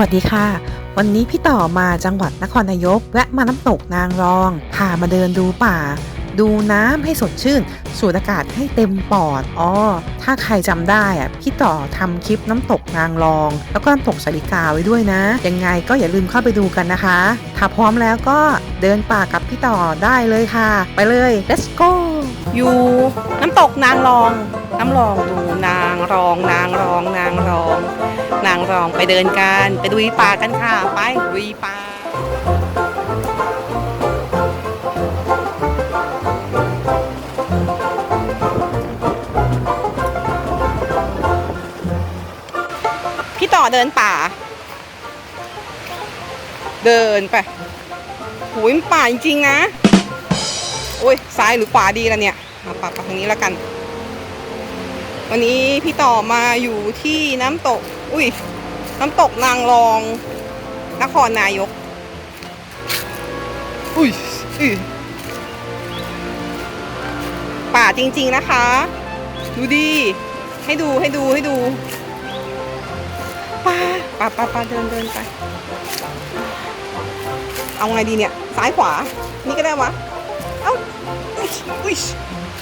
วัสดีค่ะ วันนี้พี่ต่อมาจังหวัดนครนายกแวะมาน้ำตกนางรองพามาเดินดูป่า ดูน้ำให้สดชื่น สูดอากาศให้เต็มปอดอ๋อถ้าใครจำได้อะพี่ต่อทำคลิปน้ำตกนางรอง แล้วก็น้ำตกสาริกาไว้ด้วยนะ ยังไงก็อย่าลืมเข้าไปดูกันนะคะ ถ้าพร้อมแล้วก็เดินป่ากับพี่ต่อได้เลยค่ะ ไปเลย let's go อยู่น้ำตกนางรอง น้ำรองดูนางรอง นางรอง นางรอง นางรองไปเดินกัน ไปดูป่ากันค่ะ ไปลุยป่า ต่อเดินป่า เดินไปหูยมันป่าจริงๆนะ โอ้ยซ้ายหรือขวาดีล่ะเนี่ยมาปักทางนี้แล้วกัน วันนี้พี่ต่อมาอยู่ที่น้ำตก อุ้ย น้ำตกนางรอง นครนายก อุ้ยอุ้ยป่าจริง ๆนะคะ ดูดี ให้ดูให้ดูให้ดู ป่าป่าป่าป่าเดินเดินไป เอาไงดีเนี่ย ซ้ายขวา นี่ก็ได้วะ เอ้าอุ๊ยอุ๊ย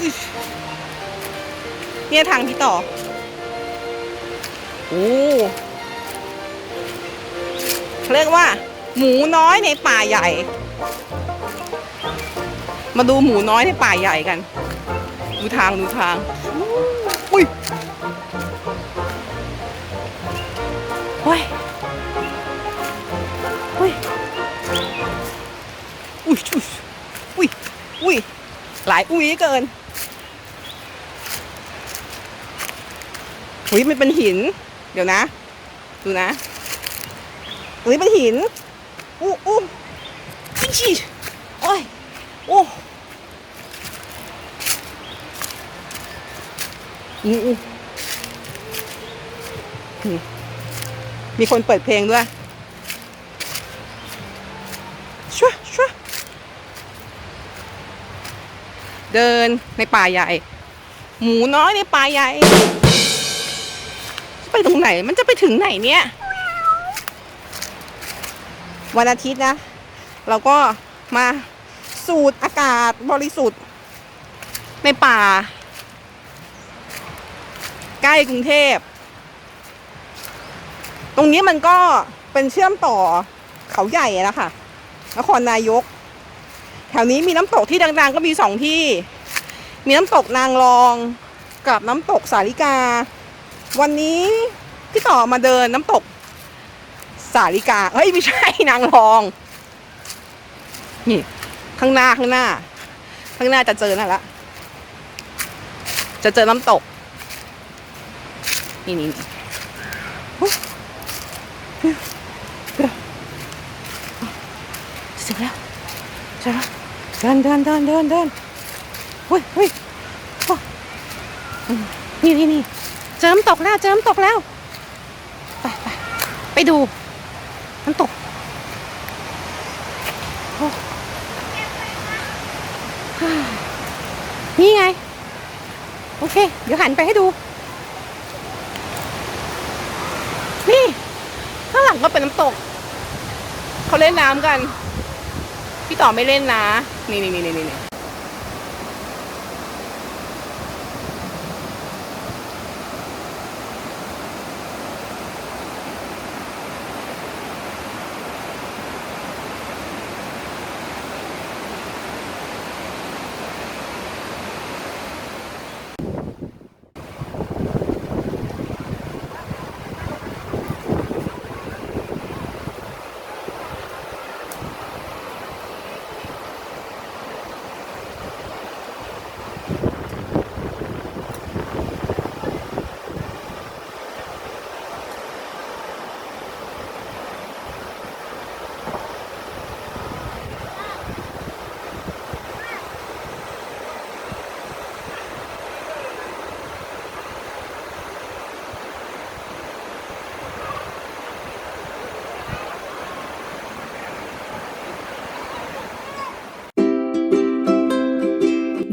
อุ๊ยเนี่ยทางพี่ต่อ โอ้เขาเรียกว่า หมูน้อยในป่าใหญ่ มาดูหมูน้อยในป่าใหญ่กัน ดูทางดูทาง อุ้ย อุ้ยอุ้ยอุ้ยอุ้ยหลายอุ้ยเกินหุยมันเป็นหิน เดี๋ยวนะ ดูนะตรงนี้เป็นหินอู้อู้อิชิโอ้ยโอ้มีคนเปิดเพลงด้วยชัวชัว เดินในป่าใหญ่ หมูน้อยในป่าใหญ่ ไปตรงไหนมันจะไปถึงไหนเนี่ย วันอาทิตย์นะ เราก็มาสูดอากาศบริสุทธิ์ ในป่า ใกล้กรุงเทพ ตรงนี้มันก็เป็นเชื่อมต่อเขาใหญ่นะคะนครนายก ถวนี้มีน้ำตกที่ดัง ๆ ก็มีสองที่ มีน้ำตกนางรองกับน้ำตกสาลิกา วันนี้พี่ต่อมาเดินน้ำตกสาลิกาเฮ้ยไม่ใช่นางรอง นี่ ข้างหน้าข้างหน้า ข้างหน้าจะเจอนั่นละ จะเจอน้ำตก นี่นี่นี่อุ๊ยเจอแล้วเจอแล้ว เดินเดินเดินเดินเดินเฮ้ยเฮ้ยนี่นี่นี่เจอน้ำตกแล้ว เจอน้ำตกแล้ว ไปไปไปดูน้ำตกโอ้นี่ไง โอเค เดี๋ยวหันไปให้ดู นี่ ข้างหลังก็เป็นน้ำตก เขาเล่นน้ำกัน พี่ต่อไม่เล่นนะ นี่นี่นี่นี่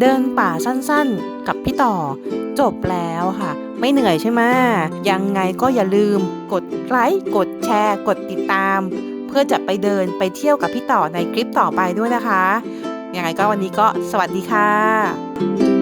เดินป่าสั้นๆ กับพี่ต่อ จบแล้วค่ะ ไม่เหนื่อยใช่ไหมยังไงก็อย่าลืม กดไลค์กดแชร์ กดติดตาม เพื่อจะไปเดินไปเที่ยวกับพี่ต่อในคลิปต่อไปด้วยนะคะยังไงก็วันนี้ก็สวัสดีค่ะ